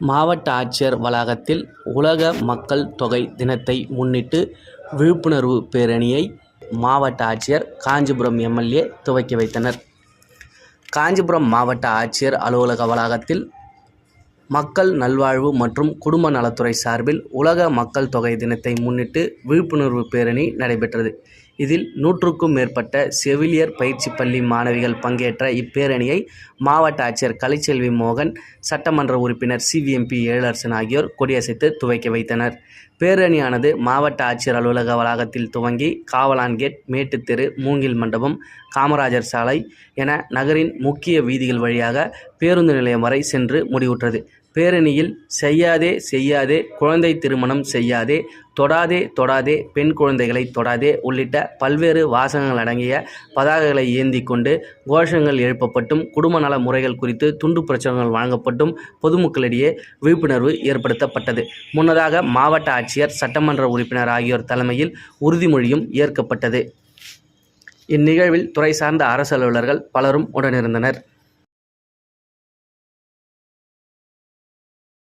மாவட்ட ஆட்சியர் வளாகத்தில் உலக மக்கள் தொகை தினத்தை முன்னிட்டு விழிப்புணர்வு பேரணியை மாவட்ட ஆட்சியர் காஞ்சிபுரம் எம்எல்ஏ துவக்கி வைத்தனர். காஞ்சிபுரம் மாவட்ட ஆட்சியர் அலுவலக வளாகத்தில் மக்கள் நல்வாழ்வு மற்றும் குடும்ப நலத்துறை சார்பில் உலக மக்கள் தொகை தினத்தை முன்னிட்டு விழிப்புணர்வு பேரணி நடைபெற்றது. இதில் நூற்றுக்கும் மேற்பட்ட செவிலியர் பயிற்சி பள்ளி மாணவிகள் பங்கேற்ற இப்பேரணியை மாவட்ட ஆட்சியர் கலைச்செல்வி மோகன் சட்டமன்ற உறுப்பினர் சிவிஎம்பி ஏழரசன் ஆகியோர் கொடியசைத்து துவக்கி வைத்தனர். பேரணியானது மாவட்ட ஆட்சியர் அலுவலக வளாகத்தில் துவங்கி காவலான் கேட் மேட்டுத்தெரு மூங்கில் மண்டபம் காமராஜர் சாலை என நகரின் முக்கிய வீதிகள் வழியாக பேருந்து நிலையம் வரை சென்று முடிவுற்றது. பேரணியில் செய்யாதே செய்யாதே குழந்தை திருமணம் செய்யாதே தொடாதே தொடாதே பெண் குழந்தைகளை தொடாதே உள்ளிட்ட பல்வேறு வாசகங்கள் அடங்கிய பதாகைகளை ஏந்தி கொண்டு கோஷங்கள் எழுப்பப்பட்டும் குடும்ப நல முறைகள் குறித்து துண்டு பிரச்சனைகள் வழங்கப்பட்டும் பொதுமக்களிடையே விழிப்புணர்வு ஏற்படுத்தப்பட்டது. முன்னதாக மாவட்ட ஆட்சியர் சட்டமன்ற உறுப்பினர் ஆகியோர் தலைமையில் உறுதிமொழியும் ஏற்கப்பட்டது. இந்நிகழ்வில் துறை சார்ந்த அரசு அலுவலர்கள் பலரும் உடனிருந்தனர்.